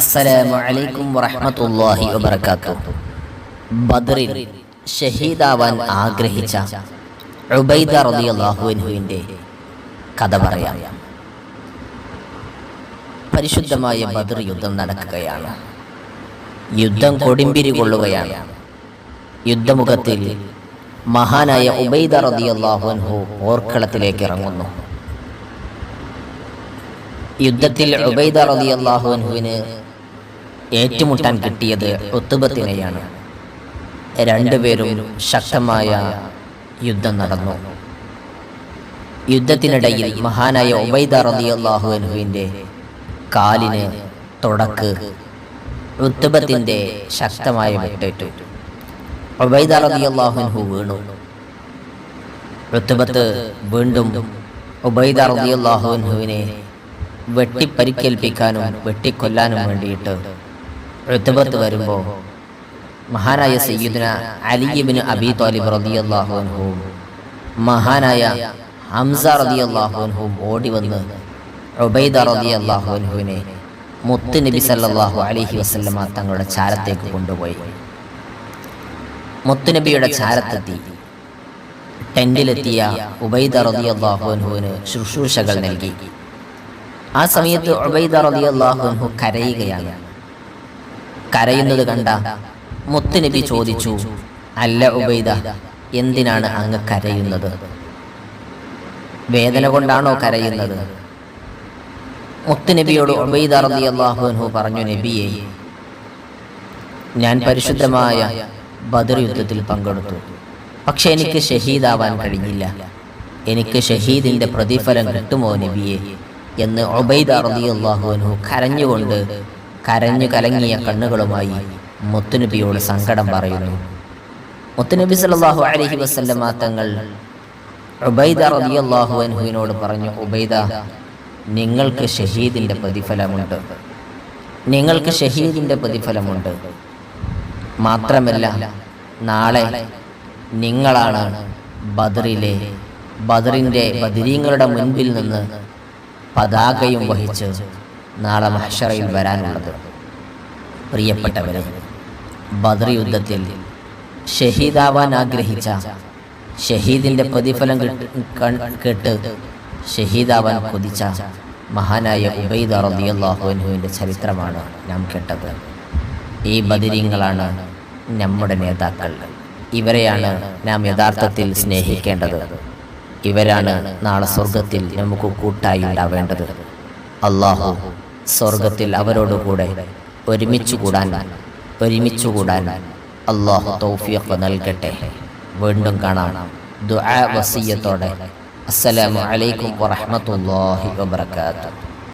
അസ്സലാമു അലൈക്കും വറഹ്മത്തുള്ളാഹി വബറകാതുഹു ബദറിൽ ഷഹീദാവാൻ ആഗ്രഹിച്ച ഉബൈദ റളിയല്ലാഹു അൻഹുവിന്റെ കഥ പറയാം. പരിശുദ്ധമായ ബദർ യുദ്ധം നടക്കുകയാണ്. യുദ്ധം കൊടുമ്പിരി കൊള്ളുകയാണ്. യുദ്ധമുഖത്തിൽ മഹാനായ ഉബൈദ റളിയല്ലാഹു അൻഹു പോർക്കളത്തിലേക്ക് ഇറങ്ങുന്നു. യുദ്ധത്തിൽ ഉബൈദ റളിയല്ലാഹു അള്ളാഹുവിന് ഏറ്റുമുട്ടാൻ കിട്ടിയത് ഒത്തുബത്തിനെയാണ് രണ്ടുപേരും ശക്തമായ യുദ്ധം നടന്നു. യുദ്ധത്തിനിടയിൽ മഹാനായ ഉബൈദ റളിയല്ലാഹു അള്ളാഹുവിന്റെ കാലിന് തുടക്ക് ഋത്തുബത്തിന്റെ ശക്തമായ വെട്ടേറ്റു. ഉബൈദ റബി അള്ളാഹുൻഹു വീണു. ഋത്തുബത്ത് വീണ്ടും ഉബൈദ റബി അൻഹുവിനെ വെട്ടിപ്പരിക്കേൽപ്പിക്കാനും വെട്ടിക്കൊല്ലാനും വേണ്ടിയിട്ട് ഋതുബത്ത് വരുമ്പോൾ മഹാനായ സയ്യിദിന അലിബിന് അബി താലിബ് റളിയല്ലാഹു അൻഹുവും മഹാനായ ഹംസ റളിയല്ലാഹു അൻഹുവും ഓടി വന്ന് ഉബൈദ റതി അൻഹുവിനെ മുത്ത് നബി സല്ലാഹു അലൈഹി വസല്ലമ തങ്ങളുടെ ചാരത്തേക്ക് കൊണ്ടുപോയി. മുത്തുനബിയുടെ ചാരത്തെത്തി. ടെന്റിലെത്തിയ ഉബൈദ റളിയല്ലാഹു അൻഹുവിന് ശുശ്രൂഷകൾ നൽകി. ആ സമയത്ത് അൻഹു കരയുകയാണ്. കരയുന്നത് കണ്ട മുത്തുനബി ചോദിച്ചു അല്ല ഉബൈദ എന്തിനാണ് അങ്ങ് കരയുന്നത്? വേദന കൊണ്ടാണോ കരയുന്നത്? മുത്തുനബിയോട് ഉബൈദ റളിയല്ലാഹു അൻഹു പറഞ്ഞു നബിയെ ഞാൻ പരിശുദ്ധമായ ബദർ യുദ്ധത്തിൽ പങ്കെടുത്തു. പക്ഷെ എനിക്ക് ഷഹീദാവാൻ കഴിഞ്ഞില്ല. എനിക്ക് ഷഹീദിന്റെ പ്രതിഫലം കിട്ടുമോ നബിയെ? എന്ന് ഒബൈദ റളിയല്ലാഹു അൻഹു കരഞ്ഞുകൊണ്ട് കരഞ്ഞു കലങ്ങിയ കണ്ണുകളുമായി മുത്തുനബിയോട് സങ്കടം പറയുന്നു. മുത്തുനബി സല്ലല്ലാഹു അലൈഹി വസല്ലമ തങ്ങൾ ഉബൈദ റളിയല്ലാഹു അൻഹുവിനോട് പറഞ്ഞു ഉബൈദ നിങ്ങൾക്ക് ഷഹീദിന്റെ പ്രതിഫലമുണ്ട്. നിങ്ങൾക്ക് ഷഹീദിന്റെ പ്രതിഫലമുണ്ട്. മാത്രമല്ല നാളെ നിങ്ങളാണ് ബദറിലെ ബദറിന്റെ ബദരീങ്ങളുടെ മുൻപിൽ നിന്ന് പതാകയും വഹിച്ച് നാളെ മഹഷറയിൽ വരാനുള്ളത്. പ്രിയപ്പെട്ടവരെ ബദർ യുദ്ധത്തിൽ ഷഹീദാവാൻ ആഗ്രഹിച്ച ഷഹീദിന്റെ പ്രതിഫലം കിട്ട് ഷഹീദാവാൻ കൊതിച്ച മഹാനായ ഉബൈദ റളിയല്ലാഹു അൻഹുവിന്റെ ചരിത്രമാണ് നാം കേട്ടത്. ഈ ബദിരീങ്ങളാണ് നമ്മുടെ നേതാക്കൾ. ഇവരെയാണ് നാം യഥാർത്ഥത്തിൽ സ്നേഹിക്കേണ്ടത്. ഇവരാണ് നാളെ സ്വർഗത്തിൽ നമുക്ക് കൂട്ടായി ഉണ്ടാവേണ്ടത്. അള്ളാഹു സ്വർഗത്തിൽ അവരോടുകൂടെ ഒരുമിച്ച് കൂടാൻ ഒരുമിച്ച് കൂടാൻ അള്ളാഹു തൗഫീഖ് നൽകട്ടെ. വീണ്ടും കാണാം. ദുആ വസിയത്തോടെ. അസ്സലാമു അലൈക്കും വറഹ്മത്തുള്ളാഹി വബറകാതുഹു.